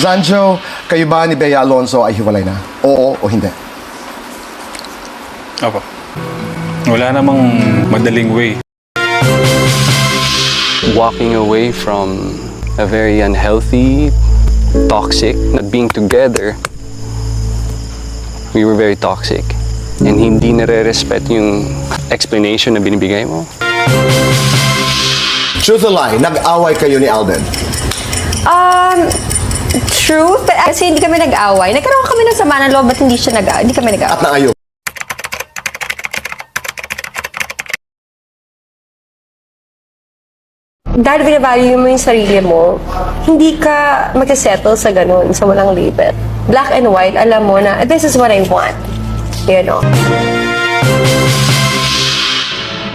Zanjo, kayo ba ni Bea Alonso ay hiwalay na? Oo o hindi? Opo. Wala namang madaling way. walking away from a very unhealthy, toxic, not being together, we were very toxic. And hindi nare-respect yung explanation na binibigay mo. Truth or lie, nag-away kayo ni Alden. Um, truth, kasi hindi kami nag-away. Nagkaroon kami ng sama ng loob at hindi siya nag hindi kami nag-away. At naayos. Dahil binavalue mo yung sarili mo, hindi ka magsasettle sa ganun, sa walang label. Black and white, alam mo na, this is what I want. You know?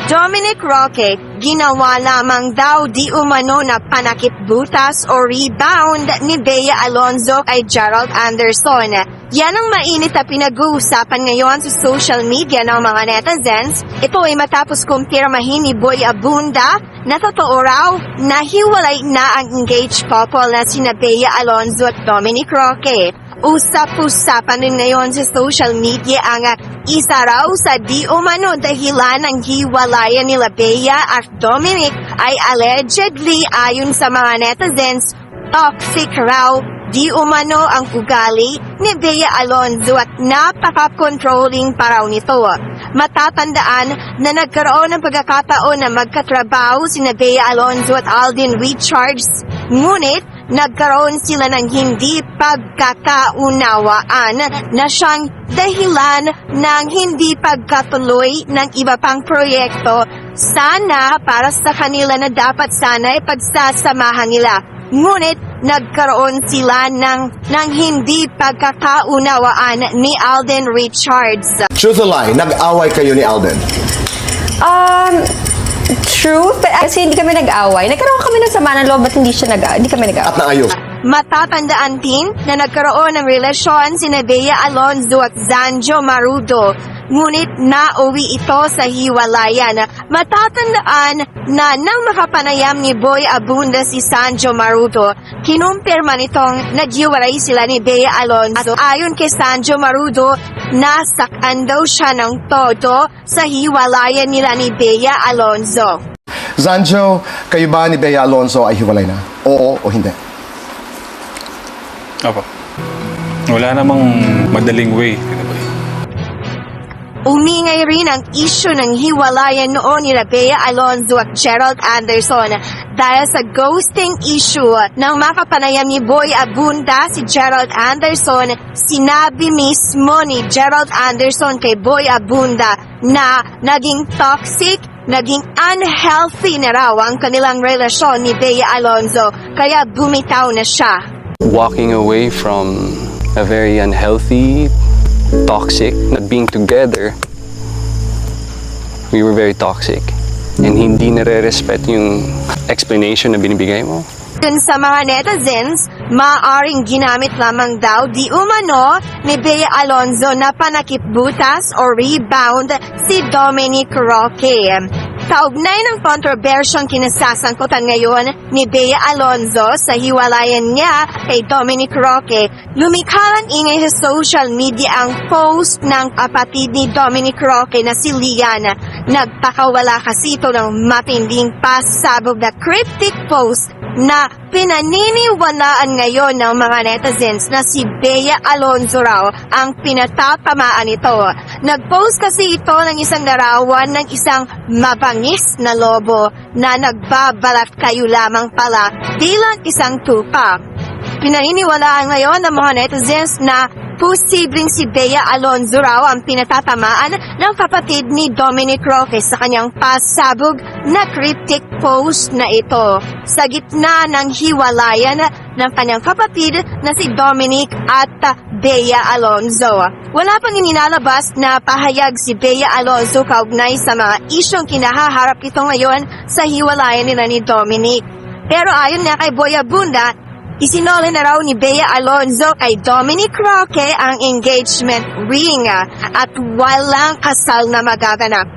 Dominic Roque, ginawa lamang daw di umano na panakip butas o rebound ni Bea Alonzo kay Gerald Anderson. Yan ang mainit na pinag-uusapan ngayon sa social media ng mga netizens. Ito ay matapos kumpirmahin ni Boy Abunda na totoo raw na hiwalay na ang engaged couple na sina Bea Alonzo at Dominic Roque. Usap-usapan din ngayon sa social media ang isa raw sa di umano dahilan ng hiwalayan nila Bea at Dominic ay allegedly ayon sa mga netizens, toxic raw di umano ang ugali ni Bea Alonzo at napaka-controlling pa raw nito. Matatandaan na nagkaroon ng pagkakataon na magkatrabaho sina Bea Alonzo at Alden Richards, ngunit nagkaroon sila ng hindi pagkakaunawaan na siyang dahilan ng hindi pagkatuloy ng iba pang proyekto sana para sa kanila na dapat sana ay pagsasamahan nila. Ngunit nagkaroon sila ng, ng hindi pagkakaunawaan ni Alden Richards. Truth or lie, nag-away kayo ni Alden. Um, truth, kasi hindi kami nag-away. Nagkaroon kami ng sama ng loob at hindi siya nag hindi kami nag-away. At naayos. Matatandaan din na nagkaroon ng relasyon si Bea Alonzo at Zanjo Marudo. Ngunit nauwi ito sa hiwalayan. Matatandaan na nang makapanayam ni Boy Abunda si Sanjo Marudo, kinumpirma nitong naghiwalay sila ni Bea Alonzo. Ayon kay Sanjo Marudo, nasakan daw siya ng todo sa hiwalayan nila ni Bea Alonzo. Zanjo, kayo ba ni Bea Alonso ay hiwalay na? Oo o hindi? Opo. Wala namang madaling way. Umingay rin ang isyu ng hiwalayan noon ni Bea Alonzo at Gerald Anderson dahil sa ghosting issue ng makapanayam ni Boy Abunda si Gerald Anderson, sinabi mismo ni Gerald Anderson kay Boy Abunda na naging toxic, naging unhealthy na raw ang kanilang relasyon ni Bea Alonzo kaya bumitaw na siya. Walking away from a very unhealthy, toxic, not being together, we were very toxic. And hindi nare-respect yung explanation na binibigay mo. Dun sa mga netizens, maaaring ginamit lamang daw di umano ni Bea Alonzo na panakip butas o rebound si Dominic Roque. Kaugnay ng kontrobersyong kinasasangkutan ngayon ni Bea Alonzo sa hiwalayan niya kay Dominic Roque, lumikha ng ingay sa social media ang post ng kapatid ni Dominic Roque na si Lian. Nagpakawala kasi ito ng matinding pasabog na cryptic post na pinaniniwalaan ngayon ng mga netizens na si Bea Alonzo raw ang pinatatamaan ito. Nag-post kasi ito ng isang larawan ng isang mabangis na lobo na nagbabalat kayo lamang pala bilang isang tupa. Pinaniniwalaan ngayon ng mga netizens na posibleng si Bea Alonzo raw ang pinatatamaan ng kapatid ni Dominic Roque sa kanyang pasabog na cryptic post na ito. Sa gitna ng hiwalayan ng kanyang kapatid na si Dominic at Bea Alonzo. Wala pang ininalabas na pahayag si Bea Alonzo kaugnay sa mga isyong kinahaharap ito ngayon sa hiwalayan nila ni Dominic. Pero ayon nga kay Boy Abunda, Isinole na raw ni Bea Alonzo kay Dominic Roque ang engagement ring at walang kasal na magaganap.